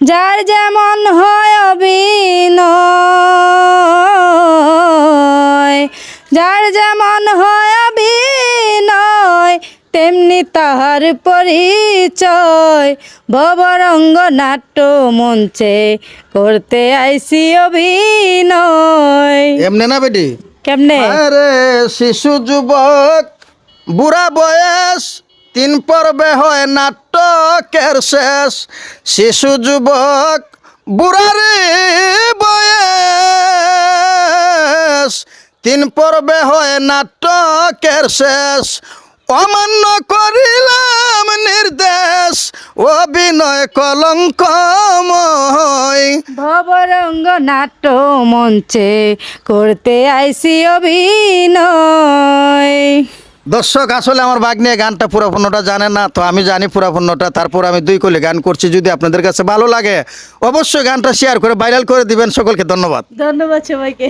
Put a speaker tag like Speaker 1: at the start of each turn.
Speaker 1: যার যেমন হয় অভিনয় যার যেমন হয় অভিনয় তেমনি তাহার পরিচয়। ভবরঙ্গ নাট্য মঞ্চে করতে আইসি অভিনয়।
Speaker 2: এমনি না বেটি?
Speaker 1: কেমনে?
Speaker 2: আরে শিশু যুবক বুড়া বয়স তিন পর্বে হয় নাটকের শেষ। শিশু, যুবক, বুড়ারে বয়স। তিন পর্বে হয় নাটকের শেষ। অমান্য করিলাম নির্দেশ। অভিনয় কলঙ্কময়।
Speaker 1: ভবরঙ্গ নাট্য মঞ্চে করতে আইসি অভিনয়।
Speaker 2: দর্শক, আসলে আমার বাঘ নিয়ে গানটা পুরাপূর্ণটা জানে না, তো আমি জানি পুরাপূর্ণটা তারপর আমি দুই কলে গান করছি, যদি আপনাদের কাছে ভালো লাগে, অবশ্যই গানটা শেয়ার করে ভাইরাল করে দিবেন, সকলকে ধন্যবাদ।
Speaker 1: ধন্যবাদ সবাইকে।